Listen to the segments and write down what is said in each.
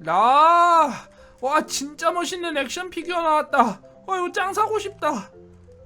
라, 와 진짜 멋있는 액션 피규어 나왔다. 어 이거 짱 사고 싶다.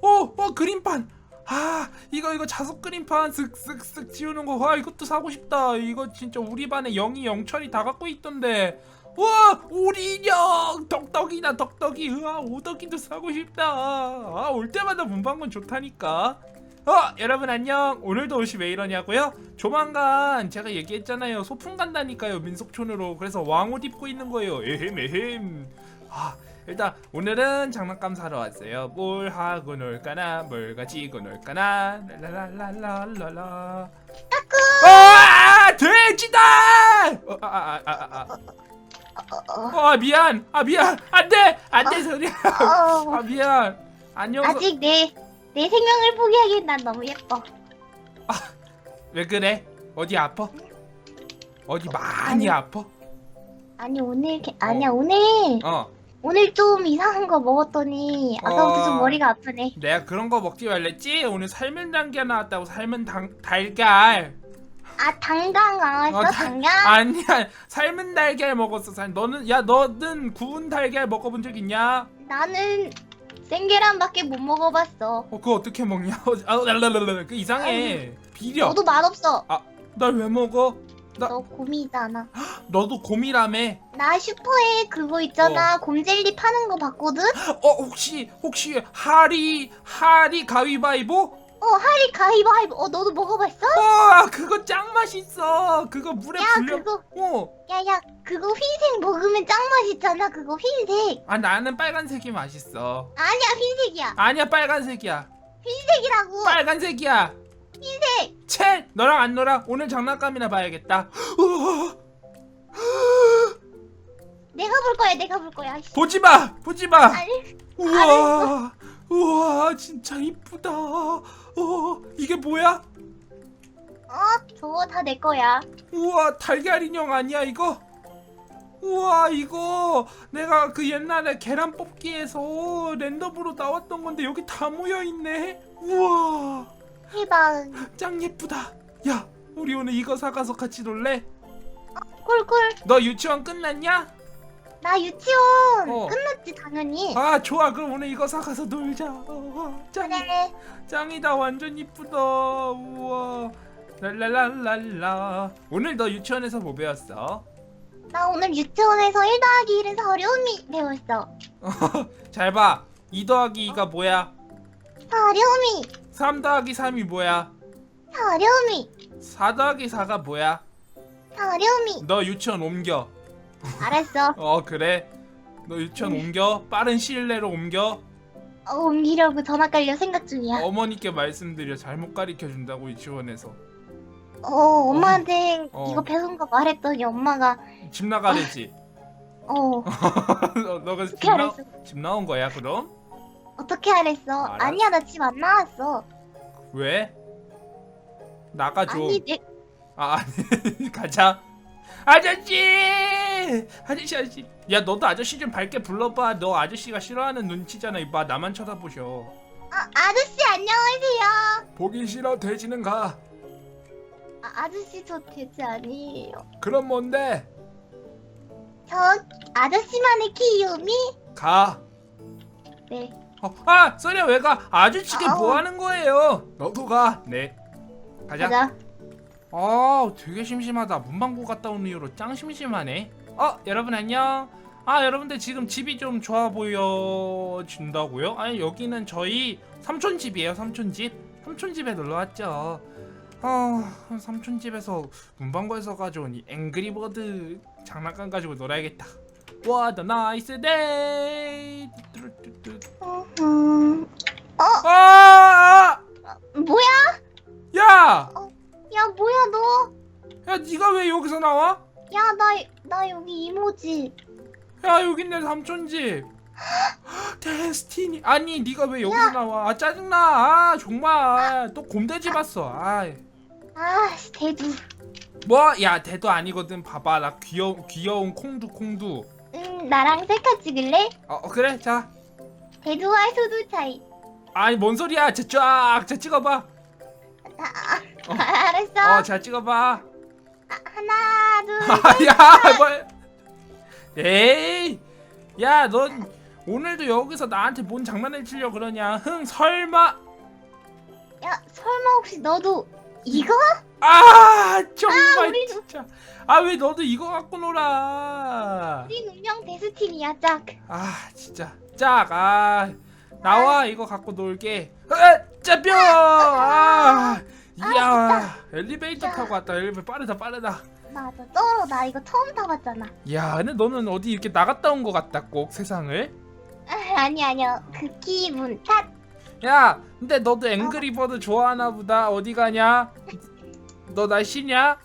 어, 어 그림판. 아 이거 이거 자석 그림판 쓱쓱쓱 지우는 거. 와 이것도 사고 싶다. 이거 진짜 우리 반에 영희 영철이 다 갖고 있던데. 와 우리 인형 덕덕이다 덕덕이. 으아 오덕이도 사고 싶다. 아올 때마다 문방구 좋다니까. 어 여러분 안녕. 오늘도 옷이 왜 이러냐고요? 조만간 제가 얘기했잖아요. 소풍 간다니까요 민속촌으로. 그래서 왕옷 입고 있는 거예요. 에헴 에헴. 아 일단 오늘은 장난감 사러 왔어요. 뭘 하고 놀까나? 뭘 가지고 놀까나? 랄랄랄랄랄라. 아 돼지다! 어, 아, 아, 아, 아, 아. 어, 어 미안. 아 미안. 안돼. 안돼 소리야. 어, 아 미안. 안녕. 아직 내, 내 생명을 포기하기엔 난 너무 예뻐. 왜 그래? 어디 아파? 어디 많이 아니. 아파? 아니 오늘 개- 아니야 오늘. 어. 오늘 좀 이상한 거 먹었더니 아까부터 어. 좀 머리가 아프네. 내가 그런 거 먹지 말랬지? 오늘 삶은 달걀 나왔다고 삶은 당, 달걀. 아 당강. 어, 다- 당강? 아니야. 삶은 달걀 먹었어 삶. 너는 야 너는 구운 달걀 먹어본 적 있냐? 나는 생계란밖에 못 먹어봤어. 어 그거 어떻게 먹냐? 아 랄랄랄라 그 이상해. 비려. 너도 맛없어. 날 왜 먹어? 나- 너 곰이잖아. 너도 곰이라며? 나 슈퍼에 그거 있잖아. 곰젤리 파는 거 봤거든? 어 혹시 혹시 하리 하리 가위바위보 어 하리 가위바위보. 어 너도 먹어봤어? 와 그거 짱 맛있어 그거 물에 야 불려 그거 어. 야야 그거 흰색 먹으면 짱 맛있잖아 그거 흰색. 아 나는 빨간색이 맛있어 아니야 흰색이야. 아니야 빨간색이야 흰색이라고. 빨간색이야 흰색. 채 너랑 안 놀아 오늘 장난감이나 봐야겠다 우와, 내가 볼 거야 내가 볼 거야. 씨. 보지 마 보지 마 아니 우와 우와 진짜 이쁘다. 어 이게 뭐야? 어 저거 다 내 거야. 우와 달걀 인형 아니야 이거? 우와 이거 내가 그 옛날에 계란 뽑기에서 랜덤으로 나왔던 건데 여기 다 모여 있네. 우와. 해방. 짱 예쁘다. 야 우리 오늘 이거 사가서 같이 놀래? 꿀꿀. 너 유치원 끝났냐 나 유치원 어. 끝났지 당연히. 아 좋아 그럼 오늘 이거 사가서 놀자 어, 짱, 그래. 짱이다 완전 이쁘다 우와 랄랄랄랄라 오늘 너 유치원에서 뭐 배웠어? 나 오늘 유치원에서 1 더하기 1에서 어려움이 배웠어. 잘봐 2 더하기 2가 뭐야? 어려움이 3 더하기 3이 뭐야? 어려움이 4 더하기 4가 뭐야? 어려움이. 너 유치원 옮겨 알았어. 어 그래 너 유치원 옮겨 빠른 시일 내로 옮겨 어, 옮기려고 전화 깔려 생각 중이야. 어머니께 말씀드려 잘못 가르쳐 준다고 유치원에서 어, 엄마한테 어. 이거 거 말했더니 엄마가 집 나가래지 어 너, 너가 집, 어떻게 나, 알았어? 집 나온 거야 그럼? 어떻게 알았어? 알았어. 아니야 나 집 안 나왔어. 왜? 나가줘 아니 내 아 아니 가자 아저씨 아저씨 아저씨 야 너도 아저씨 좀 밝게 불러봐. 너 아저씨가 싫어하는 눈치잖아 이봐. 나만 쳐다보셔. 아, 아저씨 안녕하세요. 보기 싫어 돼지는 가. 아, 아저씨 저 돼지 아니에요. 그럼 뭔데? 저 아저씨만의 귀요미? 가. 네. 어, 아 소리야 왜가? 아저씨게 아우. 뭐 하는 거예요? 너도 가네. 가자. 가자. 아 되게 심심하다. 문방구 갔다 온 이후로 짱 심심하네 어 여러분 안녕 아 여러분들 지금 집이 좀 좋아 보여진다고요? 아니 여기는 저희 삼촌 집이에요 삼촌 집 삼촌 집에 놀러 왔죠 아 삼촌 집에서 문방구에서 가져온 이 앵그리버드 장난감 가지고 놀아야겠다 What a nice day 음, 아! 뭐야? 야! 야 뭐야 너? 야 네가 왜 여기서 나와? 야 나 나 여기 이모지. 야 여긴 내 삼촌 집. 데스티니 아니 네가 왜 여기서 나와? 아 짜증나. 아 정말. 또 곰돼지 봤어. 아 씨, 대두. 아뭐야 대도 아니거든. 봐봐. 나 귀여 귀여운 콩두 콩두. 음 나랑 셀카 찍을래? 어, 어 그래. 자. 대두와 소두 차이. 아니 뭔 소리야. 자쫙자 찍어봐. 아, 어. 알았어. 어잘 찍어봐. 아. 아 야 뭐 에이 야 넌 오늘도 여기서 나한테 뭔 장난을 치려 그러냐? 흥 설마. 야 설마 혹시 너도 이거? 아 정말 우리 진짜. 아 왜 너도 이거 갖고 놀아? 우린 운명 베스팀이야 짝. 아 진짜. 짝 아 나와 이거 갖고 놀게. 아, 짜뼈 아 이야 엘리베이터 타고 왔다. 엘리베이터 빠르다 빠르다 맞아 쩔어 나 이거 처음 타봤잖아. 야 근데 너는 어디 이렇게 나갔다 온 것 같다 꼭 세상을? 아, 아니 아니요 그 기분 탓. 야 근데 너도 앵그리버드 좋아하나 보다. 어디 가냐? 너날 쉬냐?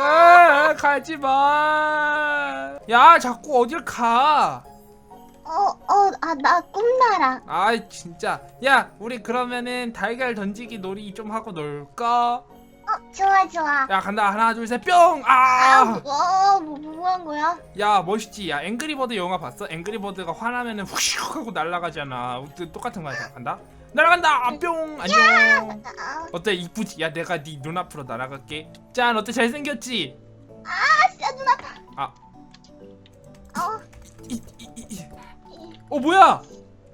아 가지마. 야 자꾸 어딜 가? 어어아 나 꿈나라. 아이 진짜. 야 우리 그러면은 달걀 던지기 놀이 좀 하고 놀까? 어 좋아 좋아. 야 간다 하나 둘 셋 뿅! 아, 아! 뭐, 뭐, 뭐 거야? 야 멋있지? 야 앵그리버드 영화 봤어? 앵그리버드가 화나면은 훅슉 하고 날아가잖아 또- 똑같은 거야 자, 간다 날아간다! 아, 뿅! 안녕 아, 어때 이쁘지? 야 내가 네 눈앞으로 날아갈게 짠 어때 잘생겼지? 아, 진짜 눈 아파. 아. 어, 이, 이, 이, 이. 어 뭐야?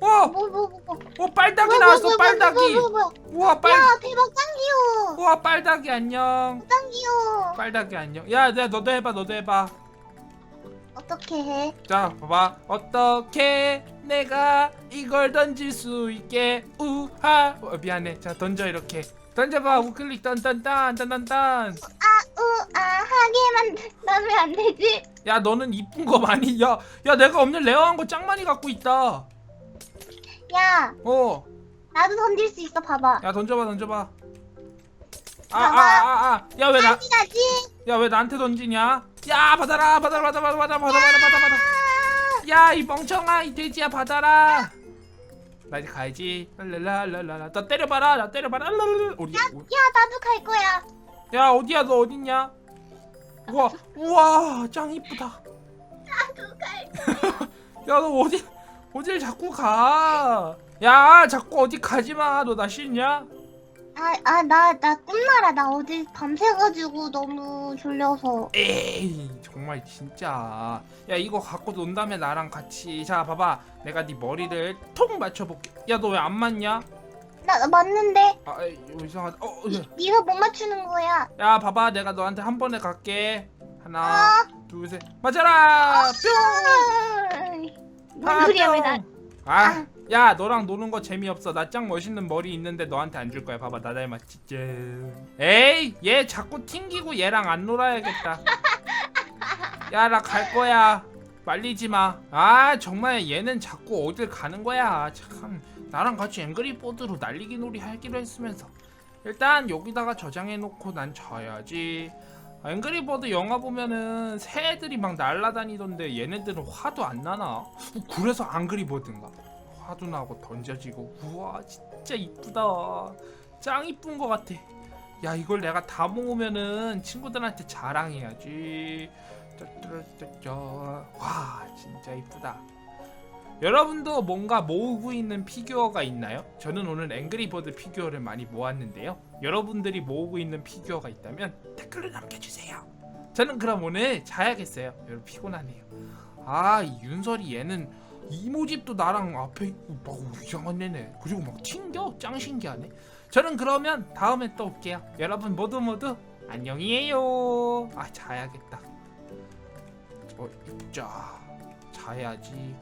어! 뭐, 뭐, 뭐, 뭐. 어 빨닭이 뭐, 나왔어 뭐, 뭐, 빨닭이 뭐. 우와 빨 야, 대박, 짱 귀여워. 우와 빨닭이 안녕 짱 귀여워. 빨닭이 안녕 야 내가 너도 해봐 너도 해봐 어떻게 해? 자 봐봐 어떻게 내가 이걸 던질 수 있게 우하 어, 미안해 자 던져 이렇게 던져봐 우클릭 딴딴딴 딴딴딴 아, 우, 아, 하게 만들면 안 되지? 야 너는 이쁜 거 많이 야야 내가 없는 레어한 거 짱 많이 갖고 있다 야, 어. 나도 던질 수 있어. 봐봐. 야 던져봐 던져봐. 아, 아, 봐봐. 아아아아야왜 나? 가지 가지. 야 왜 나한테 던지냐? 야 받아라 받아라 받아 받아 받아 받아 받아 받아 받아. 야이 멍청아 이 돼지야 받아라. 나 이제 가야지. 랄랄랄랄라. 나 때려봐라 나 때려봐라. 랄랄랄. 어디? 야, 어- 야, 나도 갈 거야. 야 어디야 너 어딨냐? 우와 우와 짱 이쁘다. 나도 갈 거야. 야 너 어디? 어딜 자꾸 가 야 자꾸 어디 가지 마. 너 나 싫냐? 아, 아, 나, 나 꿈나라. 나 어제 밤새가지고 너무 졸려서. 에이 정말 진짜. 야 이거 갖고 논 다음에 나랑 같이. 자 봐봐. 내가 네 머리를 통 맞춰볼게. 야 너 왜 안 맞냐? 나, 나 맞는데? 아 에이, 이상하다. 어, 예. 네가 못 맞추는 거야. 야 봐봐. 내가 너한테 한 번에 갈게. 하나 아, 둘 셋. 맞아라! 뿅! 뭔 소리야, 왜 나. 아, 야 너랑 노는 거 재미없어. 나 짱 멋있는 머리 있는데 너한테 안 줄 거야. 봐봐 나 닮았지. 짠. 에이 얘 자꾸 튕기고 얘랑 안 놀아야겠다. 야 나 갈 거야. 말리지 마 아 정말 얘는 자꾸 어딜 가는 거야. 참 나랑 같이 앵그리보드로 날리기 놀이 하기로 했으면서. 일단 여기다가 저장해 놓고 난 자야지 앵그리버드 영화 보면은 새애들이 막 날아다니던데 얘네들은 화도 안 나나? 그래서 앵그리버드인가? 화도 나고 던져지고 우와 진짜 이쁘다. 짱 이쁜 것 같아. 야 이걸 내가 다 모으면은 친구들한테 자랑해야지. 와 진짜 이쁘다 여러분도 뭔가 모으고 있는 피규어가 있나요? 저는 오늘 앵그리버드 피규어를 많이 모았는데요. 여러분들이 모으고 있는 피규어가 있다면 댓글로 남겨주세요. 저는 그럼 오늘 자야겠어요. 여러분 피곤하네요. 아, 이 윤설이 얘는 이모집도 나랑 앞에 있고 막 이상한 애네. 그리고 막 튕겨? 짱 신기하네. 저는 그러면 다음에 또 올게요. 여러분 모두 모두 안녕히에요. 아, 자야겠다. 어, 자, 자야지.